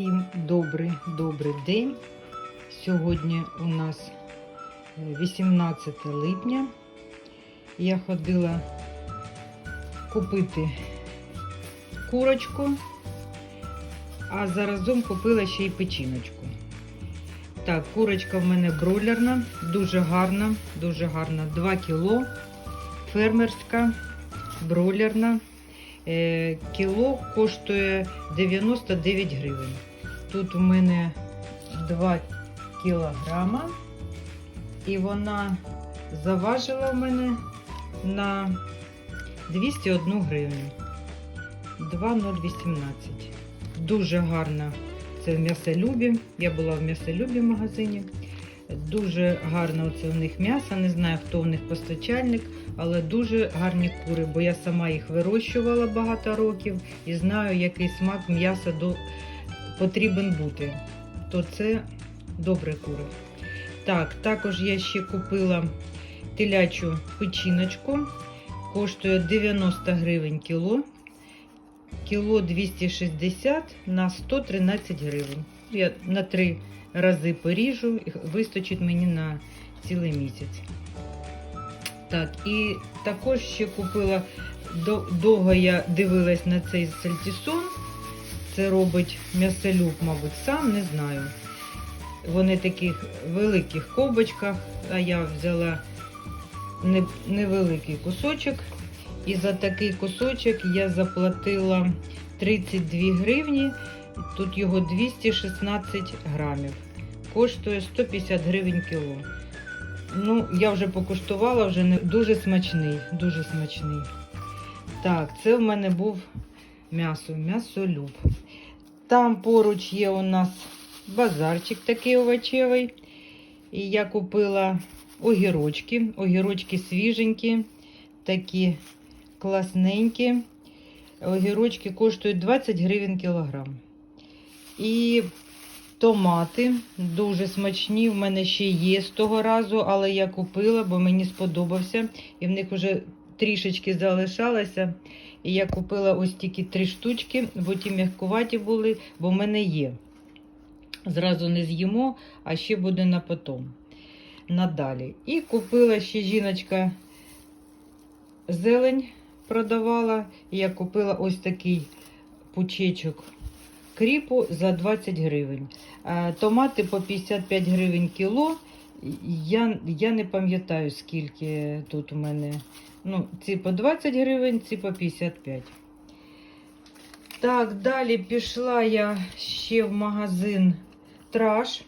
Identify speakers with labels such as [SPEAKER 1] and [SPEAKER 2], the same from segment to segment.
[SPEAKER 1] Всім добрий добрий день. Сьогодні у нас е, 18 липня. Я ходила купити курочку, а заразом купила ще й печіночку. Так, курочка в мене бройлерна, дуже гарна, дуже гарна. 2 кіло, фермерська, бройлерна. Е, Кіло коштує 99 гривень. Тут у мене 2 кілограма, і вона заважила в мене на 201 гривню. 2,018. Дуже гарна. Це в м'ясолюбі. Я була в м'ясолюбі магазині. Дуже гарне оце у них м'ясо. Не знаю, хто в них постачальник, але дуже гарні кури, бо я сама їх вирощувала багато років і знаю, який смак м'яса до... потрібен бути. То це добре кури. Так, також я ще купила телячу печіночку. Коштує 90 гривень кіло. Кіло 260 на 113 гривень. Я на три рази поріжу, і вистачить мені на цілий місяць. Так, і також ще купила, довго я дивилась на цей сальтісон. Це робить м'ясолюб, мабуть, сам, не знаю. Вони в таких великих ковбочках, а я взяла невеликий кусочок. І за такий кусочок я заплатила 32 гривні. Тут його 216 грамів. Коштує 150 гривень кіло. Ну, я вже покуштувала, вже не дуже смачний, дуже смачний. Так, це в мене був м'ясо, м'ясолюб. Там поруч є у нас базарчик такий овочевий. І я купила огірочки. Огірочки свіженькі, такі класненькі. Огірочки коштують 20 гривень кілограм. І томати дуже смачні. В мене ще є з того разу, але я купила, бо мені сподобався. І в них вже трішечки залишалося. І я купила ось тільки три штучки, бо ті м'якуваті були, бо в мене є. Зразу не з'їмо, а ще буде на потом. Надалі. І купила ще жіночка зелень продавала. І я купила ось такий пучечок кріпу за 20 гривень. Е, Томати по 55 гривень кіло. Я, я не пам'ятаю, скільки тут у мене. Ну, ці по 20 гривень, ці по 55. Так, далі пішла я ще в магазин Траш.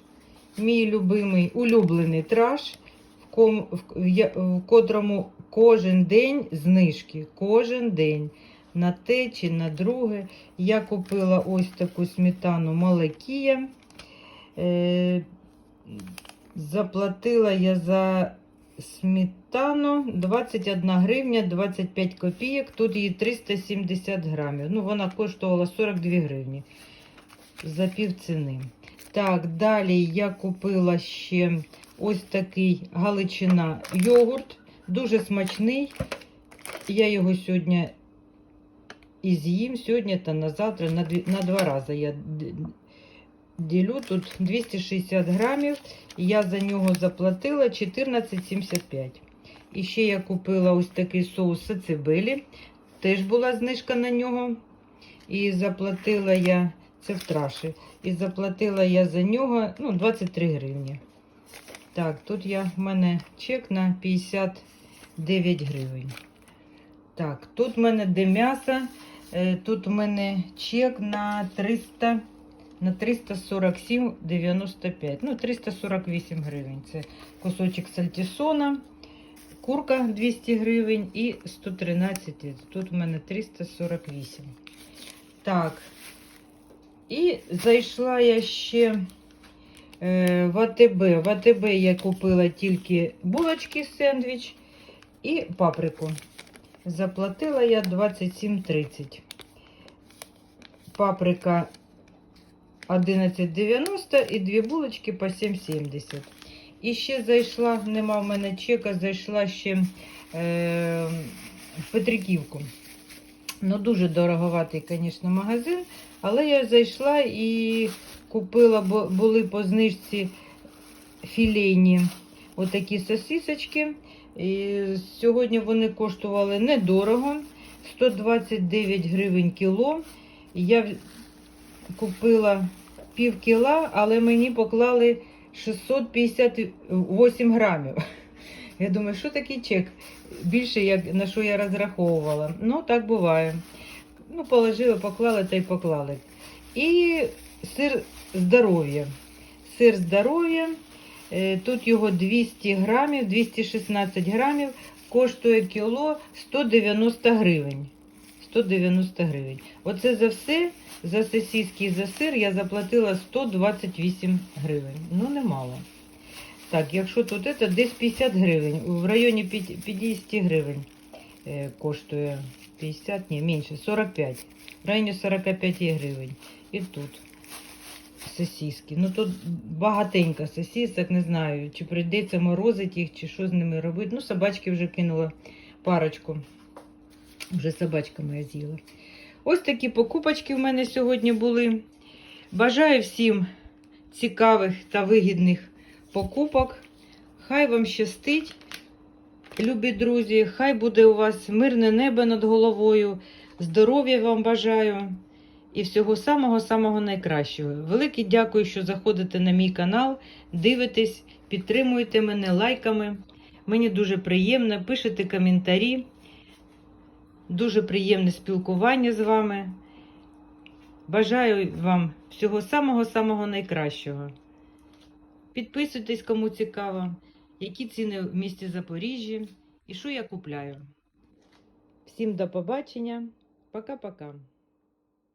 [SPEAKER 1] Мій любимий, улюблений траш, в, ком, в, в котрому кожен день знижки. Кожен день. На те чи на друге. Я купила ось таку сметану Малакія. Е, заплатила я за сметану 21 гривня 25 копійок. Тут її 370 грамів. Ну, вона коштувала 42 гривні за пів ціни. Так, далі я купила ще ось такий галичина йогурт. Дуже смачний. Я його сьогодні і з'їм сьогодні та на завтра на, два рази. Я ділю тут 260 грамів. Я за нього заплатила 14,75. І ще я купила ось такий соус сацибелі. Теж була знижка на нього. І заплатила я, це в і заплатила я за нього ну, 23 гривні. Так, тут я, в мене чек на 59 гривень. Так, тут в мене де м'ясо. Е, Тут у мене чек на 300, на 347,95. Ну, 348 гривень. Це кусочок сальтісона, курка 200 гривень і 113. Тут у мене 348. Так. І зайшла я ще е, в АТБ. В АТБ я купила тільки булочки сендвіч і паприку. Заплатила я 27,30. Паприка 11,90 і дві булочки по 7,70. І ще зайшла, нема в мене чека, зайшла ще е, в Петриківку. Ну, дуже дороговатий, звісно, магазин. Але я зайшла і купила, бо були по знижці філейні отакі сосисочки. І сьогодні вони коштували недорого. 129 гривень кіло. Я купила пів кіла, але мені поклали 658 грамів. Я думаю, що такий чек? Більше, як на що я розраховувала. Ну, так буває. Ну, положили, поклали та й поклали. І сир здоров'я. Сир здоров'я. Е, Тут його 200 грамів, 216 грамів, коштує кіло 190 гривень. 190 гривень. Оце за все, за сосиски і за сир я заплатила 128 гривень. Ну, немало. Так, якщо тут це десь 50 гривень, в районі 50 гривень е, коштує 50, ні, менше, 45. В районі 45 гривень. І тут сосиски. Ну тут багатенько сосисок, не знаю, чи прийдеться морозити їх, чи що з ними робити. Ну, собачки вже кинула парочку. Вже собачка моя з'їла. Ось такі покупочки в мене сьогодні були. Бажаю всім цікавих та вигідних покупок. Хай вам щастить, любі друзі. Хай буде у вас мирне небо над головою. Здоров'я вам бажаю і всього самого-самого найкращого. Велике дякую, що заходите на мій канал, дивитесь, підтримуєте мене лайками. Мені дуже приємно, пишете коментарі. Дуже приємне спілкування з вами. Бажаю вам всього самого-самого найкращого. Підписуйтесь, кому цікаво, які ціни в місті Запоріжжі і що я купляю. Всім до побачення. Пока-пока.